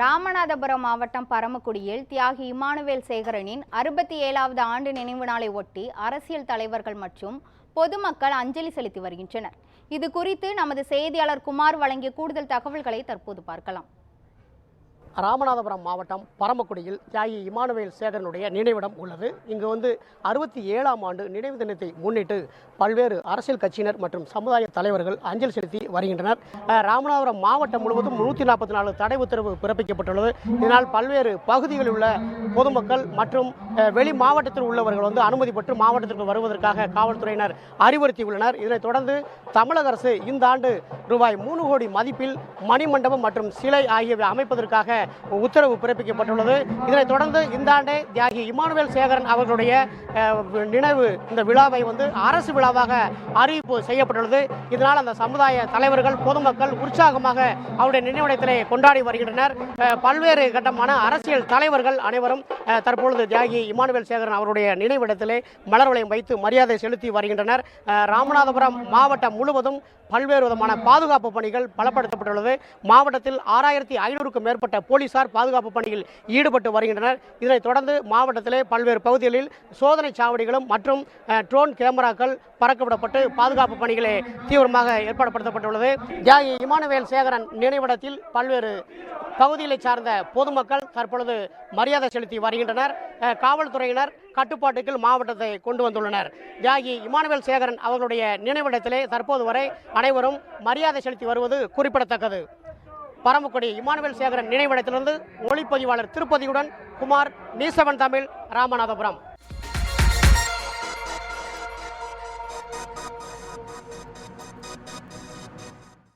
ராமநாதபுரம் மாவட்டம் பரமக்குடியில் தியாகி இமானுவேல் சேகரனின் அறுபத்தி ஏழாவது ஆண்டு நினைவு நாளை ஒட்டி அரசியல் தலைவர்கள் மற்றும் பொதுமக்கள் அஞ்சலி செலுத்தி வருகின்றனர். இது குறித்து நமது செய்தியாளர் குமார் வழங்கிய கூடுதல் தகவல்களை தற்போது பார்க்கலாம். ராமநாதபுரம் மாவட்டம் பரமக்குடியில் தியாகி இமானுவேல் சேகரனுடைய நினைவிடம் உள்ளது. இங்கு வந்து அறுபத்தி ஏழாம் ஆண்டு நினைவு தினத்தை முன்னிட்டு பல்வேறு அரசியல் கட்சியினர் மற்றும் சமுதாய தலைவர்கள் அஞ்சல் செலுத்தி வருகின்றனர். ராமநாதபுரம் மாவட்டம் முழுவதும் நூற்றி நாற்பத்தி நாலு தடை உத்தரவு பிறப்பிக்கப்பட்டுள்ளது. இதனால் பல்வேறு பகுதிகளில் உள்ள பொதுமக்கள் மற்றும் வெளி மாவட்டத்தில் உள்ளவர்கள் வந்து அனுமதி பெற்று மாவட்டத்திற்கு வருவதற்காக காவல்துறையினர் அறிவுறுத்தியுள்ளனர். இதனைத் தொடர்ந்து தமிழக அரசு இந்த ஆண்டு ரூபாய் மூணு கோடி மதிப்பில் மணிமண்டபம் மற்றும் சிலை ஆகியவை அமைப்பதற்காக உத்தரவு பிறப்பிக்கப்பட்டுள்ளது. இதனைத் தொடர்ந்து இந்த ஆண்டே தியாகி இமானுவேல் சேகரன் அவர்களுடைய நினைவு இந்த விழாவை வந்து அரசு விழாவாக அறிவிப்பு செய்யப்பட்டுள்ளது. இதனால் அந்த சமுதாய தலைவர்கள் பொதுமக்கள் உற்சாகமாக அவருடைய நினைவிடத்திலே கொண்டாடி வருகின்றனர். பல்வேறு கட்டமான அரசியல் தலைவர்கள் அனைவரும் தற்பொழுது தியாகி இமானுவேல் சேகரன் அவருடைய நினைவிடத்திலே மலர் வளையம் வைத்து மரியாதை செலுத்தி வருகின்றனர். ராமநாதபுரம் மாவட்டம் முழுவதும் பல்வேறு விதமான பாதுகாப்பு பணிகள் பலப்படுத்தப்பட்டுள்ளது. மாவட்டத்தில் ஆறாயிரத்தி ஐநூறுக்கும் மேற்பட்ட போலீசார் பாதுகாப்பு பணியில் ஈடுபட்டு வருகின்றனர். இதனைத் தொடர்ந்து மாவட்டத்திலே பல்வேறு பகுதிகளில் சோதனை சாவடிகளும் மற்றும் ட்ரோன் கேமராக்கள் பறக்கவிடப்பட்டு பாதுகாப்பு பணிகளே தீவிரமாக ஏற்பாடுபடுத்தப்பட்டுள்ளது தியாகி இமானுவேல் சேகரன் நினைவிடத்தில் பல்வேறு பகுதிகளை சார்ந்த பொதுமக்கள் தற்பொழுது மரியாதை செலுத்தி வருகின்றனர். அஹ், காவல்துறையினர் கட்டுப்பாட்டுக்குள் மாவட்டத்தை கொண்டு வந்துள்ளனர். தியாகி இமானுவேல் சேகரன் அவர்களுடைய நினைவிடத்திலே தற்போது வரை அனைவரும் மரியாதை செலுத்தி வருவது குறிப்பிடத்தக்கது. பரமக்குடி இமானுவேல் சேகரன் நினைவிடத்திலிருந்து ஒளிப்பதிவாளர் திருப்பதியுடன் குமார் நீசவன் தமிழ் ராமநாதபுரம்.